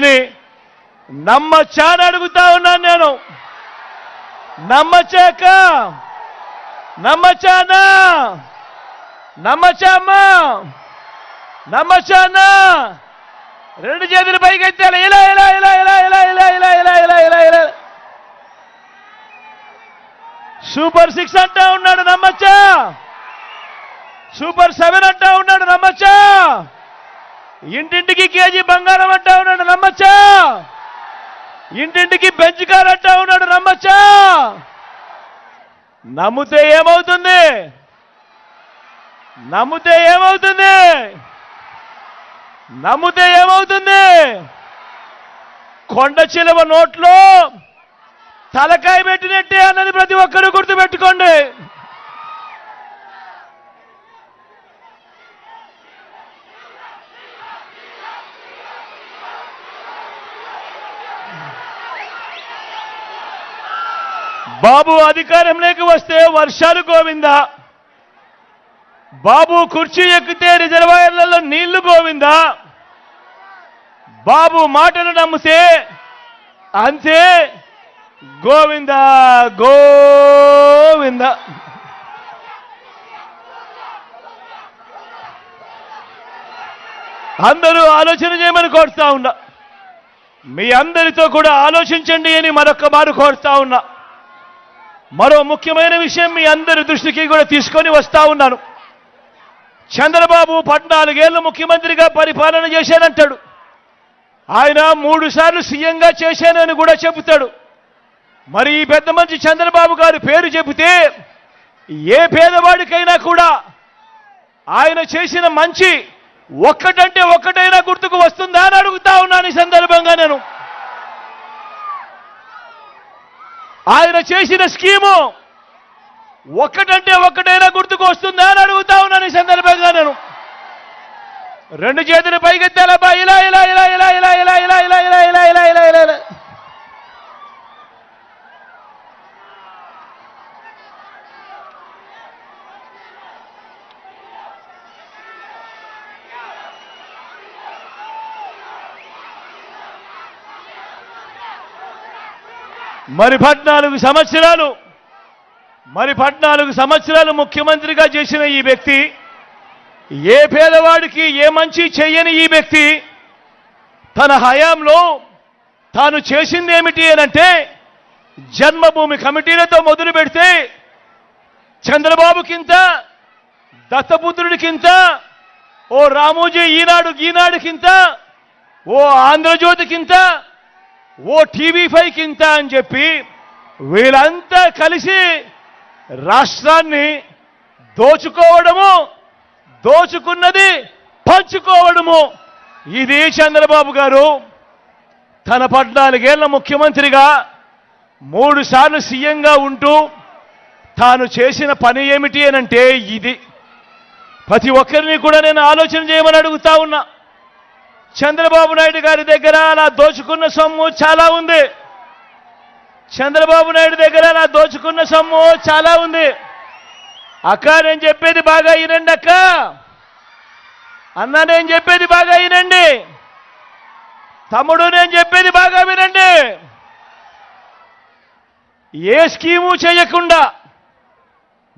ని నమ్మచ్చా అని అడుగుతా ఉన్నాను నేను నమ్మచ్చాక నమ్మచ్చానా నమ్మచ్చా అమ్మా నమ్మచ్చానా రెండు చేతులు పైకి ఎత్తాలి ఇలా ఇలా ఇలా ఇలా ఇలా ఇలా ఇలా ఇలా ఇలా ఇలా ఇలా సూపర్ సిక్స్ అంటా ఉన్నాడు నమ్మచ్చా సూపర్ సెవెన్ అంటా ఉన్నాడు నమ్మచ్చా ఇంటింటికి కేజీ బంగారం అంటా ఉన్నాడు నమ్మచ్చా ఇంటింటికి బెంచ్ కార్ అంటా ఉన్నాడు నమ్మచ్చా నమ్మితే ఏమవుతుంది? నమ్మితే ఏమవుతుంది? నమ్మితే ఏమవుతుంది? కొండ చిలువ నోట్లో తలకాయ పెట్టినట్టే అన్నది ప్రతి ఒక్కరూ గుర్తుపెట్టుకోండి. బాబు అధికారంలోకి వస్తే వర్షాలు గోవిందా. బాబు కుర్చీ ఎక్కితే రిజర్వాయర్లలో నీళ్ళు గోవిందా. బాబు మాటను నమ్మితే అంతే గోవింద గోవింద. అందరూ ఆలోచన చేయమని కోరుతా ఉన్నా. మీ అందరితో కూడా ఆలోచించండి అని మరొక మారు కోరుతా ఉన్నా. మరో ముఖ్యమైన విషయం మీ అందరి దృష్టికి కూడా తీసుకొని వస్తా ఉన్నాను. చంద్రబాబు పద్నాలుగేళ్ళు ముఖ్యమంత్రిగా పరిపాలన చేశానంటాడు ఆయన మూడు సార్లు సీఎంగా చేశానని కూడా చెబుతాడు. మరి ఈ పెద్ద మంచి చంద్రబాబు గారి పేరు చెబితే ఏ పేదవాడికైనా కూడా ఆయన చేసిన మంచి ఒక్కటంటే ఒక్కటైనా గుర్తుకు వస్తుందా అని అడుగుతా ఉన్నాను ఈ సందర్భంగా నేను. ఆయన చేసిన స్కీము ఒక్కటంటే ఒక్కటైనా గుర్తుకు వస్తుందా అని అడుగుతా ఉన్నాను ఈ సందర్భంగా నేను రెండు చేతులు పైకెత్తాలబ్బా ఇలా ఇలా ఇలా ఇలా ఇలా ఇలా ఇలా ఇలా ఇలా ఇలా ఇలా ఇలా ఇలా మరి పద్నాలుగు సంవత్సరాలు మరి పద్నాలుగు సంవత్సరాలు ముఖ్యమంత్రిగా చేసిన ఈ వ్యక్తి ఏ పేదవాడికి ఏ మంచి చెయ్యని ఈ వ్యక్తి తన హయాంలో తాను చేసింది ఏమిటి అనంటే జన్మభూమి కమిటీలతో మొదలు పెడితే చంద్రబాబుకింత దత్తపుత్రుడికింత ఓ రామోజీ ఈనాడు ఈనాడుకింత ఓ ఆంధ్రజ్యోతికింత ఓ టీవీ ఫైవ్ కింత అని చెప్పి వీళ్ళంతా కలిసి రాష్ట్రాన్ని దోచుకోవడము దోచుకున్నది పంచుకోవడము. ఇది చంద్రబాబు గారు తన పద్నాలుగేళ్ళ ముఖ్యమంత్రిగా మూడుసార్లు సీఎంగా ఉంటూ తాను చేసిన పని ఏమిటి అనంటే ఇది. ప్రతి ఒక్కరిని కూడా నేను ఆలోచన చేయమని అడుగుతా ఉన్నా. చంద్రబాబు నాయుడు గారి దగ్గర అలా దోచుకున్న సొమ్ము చాలా ఉంది. చంద్రబాబు నాయుడు దగ్గర అలా దోచుకున్న సొమ్ము చాలా ఉంది. అక్క నేను చెప్పేది బాగా వినండి అక్క. అన్న నేను చెప్పేది బాగా వినండి. తమ్ముడు నేను చెప్పేది బాగా వినండి. ఏ స్కీము చేయకుండా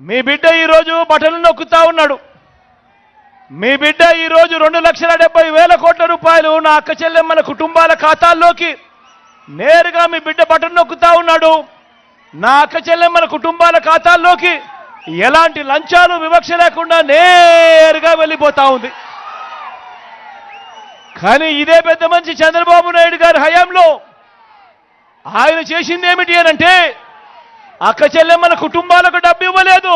మీ బిడ్డ ఈరోజు బటన్లు నొక్కుతా ఉన్నాడు. మీ బిడ్డ ఈరోజు రెండు లక్షల డెబ్బై వేల కోట్ల రూపాయలు నా అక్క చెల్లెమ్మల కుటుంబాల ఖాతాల్లోకి నేరుగా మీ బిడ్డ బటన్ నొక్కుతా ఉన్నాడు. నా అక్క చెల్లెమ్మల కుటుంబాల ఖాతాల్లోకి ఎలాంటి లంచాలు వివక్ష లేకుండా నేరుగా వెళ్ళిపోతా ఉంది. కానీ ఇదే పెద్ద మంచి చంద్రబాబు నాయుడు గారి హయాంలో ఆయన చేసింది ఏమిటి అనంటే అక్క చెల్లెమ్మల కుటుంబాలకు డబ్బు ఇవ్వలేదు.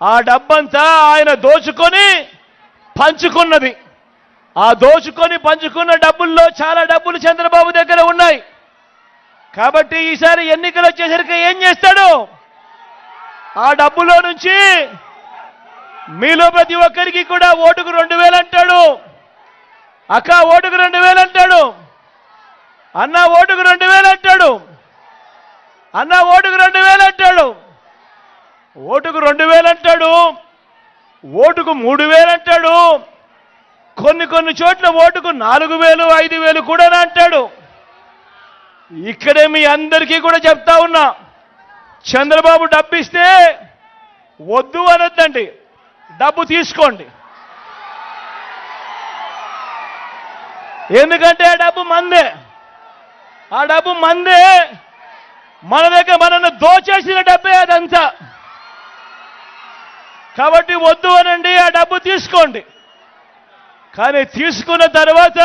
ఆ డబ్బంతా ఆయన దోచుకొని పంచుకున్నది. ఆ దోచుకొని పంచుకున్న డబ్బుల్లో చాలా డబ్బులు చంద్రబాబు దగ్గర ఉన్నాయి. కాబట్టి ఈసారి ఎన్నికలు వచ్చేసరికి ఏం చేస్తాడు? ఆ డబ్బులో నుంచి మీలో ప్రతి ఒక్కరికి కూడా ఓటుకు రెండు వేలు అంటాడు. అక్క ఓటుకు రెండు వేలు అంటాడు. అన్న ఓటుకు రెండు వేలు అంటాడు. అన్న ఓటుకు రెండు వేలు అంటాడు. ఓటుకు రెండు వేలు అంటాడు ఓటుకు మూడు వేలు అంటాడు కొన్ని కొన్ని చోట్ల ఓటుకు నాలుగు వేలు ఐదు వేలు కూడా అంటాడు. ఇక్కడే మీ అందరికీ కూడా చెప్తా ఉన్నా చంద్రబాబు డబ్బు ఇస్తే వద్దు అనొద్దండి డబ్బు తీసుకోండి. ఎందుకంటే ఆ డబ్బు మందే ఆ డబ్బు మందే మన దగ్గర మనల్ని దోచేసిన డబ్బే అదంతా. కాబట్టి వద్దు అనండి ఆ డబ్బు తీసుకోండి. కానీ తీసుకున్న తర్వాత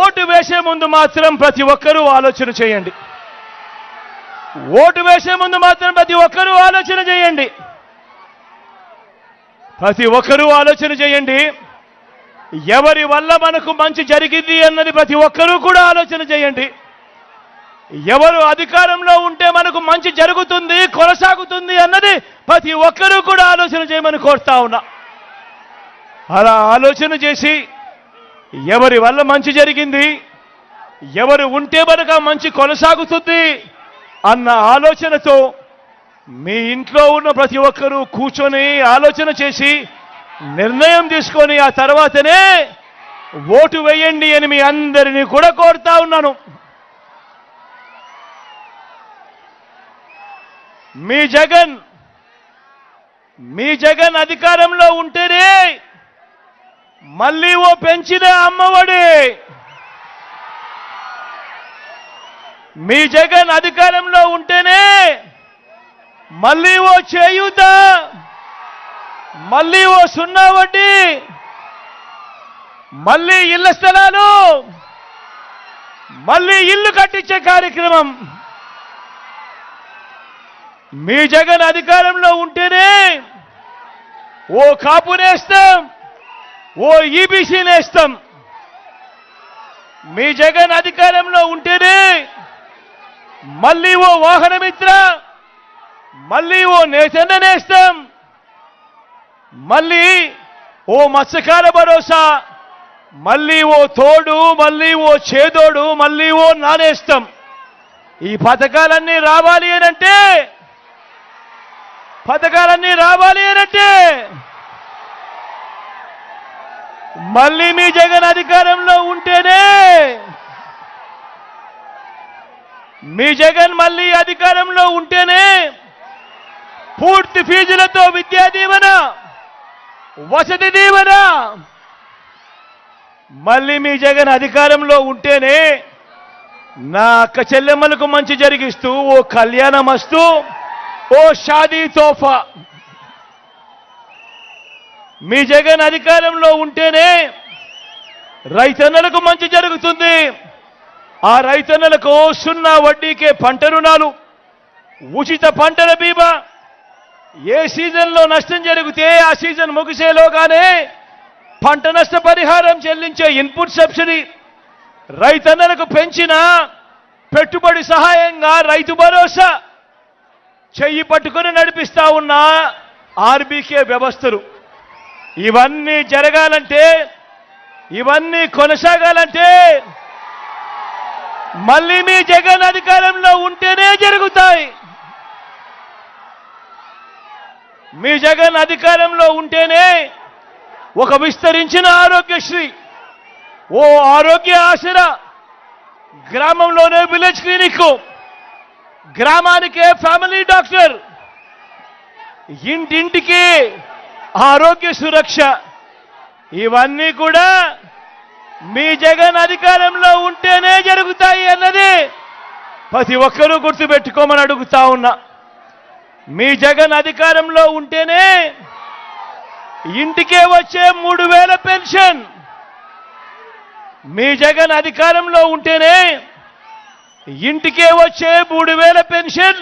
ఓటు వేసే ముందు మాత్రం ప్రతి ఒక్కరూ ఆలోచన చేయండి. ఓటు వేసే ముందు మాత్రం ప్రతి ఒక్కరూ ఆలోచన చేయండి. ప్రతి ఒక్కరూ ఆలోచన చేయండి. ఎవరి వల్ల మనకు మంచి జరిగింది అన్నది ప్రతి ఒక్కరూ కూడా ఆలోచన చేయండి. ఎవరు అధికారంలో ఉంటే మనకు మంచి జరుగుతుంది కొనసాగుతుంది అన్నది ప్రతి ఒక్కరూ కూడా ఆలోచన చేయమని కోరుతా ఉన్నా. అలా ఆలోచన చేసి ఎవరి వల్ల మంచి జరిగింది ఎవరు ఉంటే మనకు మంచి కొనసాగుతుంది అన్న ఆలోచనతో మీ ఇంట్లో ఉన్న ప్రతి ఒక్కరూ కూర్చొని ఆలోచన చేసి నిర్ణయం తీసుకొని ఆ తర్వాతనే ఓటు వేయండి అని మీ అందరినీ కూడా కోరుతా ఉన్నాను. మీ జగన్ మీ జగన్ అధికారంలో ఉంటేనే మళ్ళీ ఓ పెంచిన అమ్మఒడి. మీ జగన్ అధికారంలో ఉంటేనే మళ్ళీ ఓ చేయూత మళ్ళీ ఓ సున్నా వడ్డీ మళ్ళీ ఇళ్ళ స్థలాలు మళ్ళీ ఇల్లు కట్టించే కార్యక్రమం. మీ జగన్ అధికారంలో ఉంటేనే ఓ కాపు నేస్తాం ఓ ఈబీసీ నేస్తాం. మీ జగన్ అధికారంలో ఉంటేనే మళ్ళీ ఓ వాహనమిత్ర మళ్ళీ ఓ నేతన్న నేస్తాం మళ్ళీ ఓ మత్స్యకార భరోసా మళ్ళీ ఓ తోడు మళ్ళీ ఓ చేదోడు మళ్ళీ ఓ నానేస్తాం. ఈ పథకాలన్నీ రావాలి అనంటే పథకాలన్నీ రావాలి అనంటే మళ్ళీ మీ జగన్ అధికారంలో ఉంటేనే మీ జగన్ మళ్ళీ అధికారంలో ఉంటేనే పూర్తి ఫీజులతో విద్యా దీవెన వసతి దీవెన మళ్ళీ మీ జగన్ అధికారంలో ఉంటేనే నా అక్క చెల్లెమ్మలకు మంచి జరిగిస్తూ ఓ కళ్యాణం వస్తూ ఓ షాదీ తోఫా. మీ జగన్ అధికారంలో ఉంటేనే రైతన్నలకు మంచి జరుగుతుంది. ఆ రైతన్నలకు సున్నా వడ్డీకే పంట రుణాలు ఉచిత పంటల బీమా. ఏ సీజన్లో నష్టం జరిగితే ఆ సీజన్ ముగిసేలోగానే పంట నష్ట పరిహారం చెల్లించే ఇన్పుట్ సబ్సిడీ రైతన్నలకు పెంచిన పెట్టుబడి సహాయంగా రైతు భరోసా. చెయ్యి పట్టుకుని నడిపిస్తా ఉన్న ఆర్బీకే వ్యవస్థలు. ఇవన్నీ జరగాలంటే ఇవన్నీ కొనసాగాలంటే మళ్ళీ మీ జగన్ అధికారంలో ఉంటేనే జరుగుతాయి. మీ జగన్ అధికారంలో ఉంటేనే ఒక విస్తరించిన ఆరోగ్యశ్రీ ఓ ఆరోగ్య ఆసరా గ్రామంలోనే విలేజ్ క్లినిక్ గ్రామానికే ఫ్యామిలీ డాక్టర్. ఇంటింటికి ఆరోగ్య సురక్ష. ఇవన్నీ కూడా మీ జగన్ అధికారంలో ఉంటేనే జరుగుతాయి అన్నది ప్రతి ఒక్కరూ గుర్తుపెట్టుకోమని అడుగుతా ఉన్నా. మీ జగన్ అధికారంలో ఉంటేనే ఇంటికే వచ్చే మూడు వేల పెన్షన్. మీ జగన్ అధికారంలో ఉంటేనే ఇంటికే వచ్చే మూడు వేల పెన్షన్.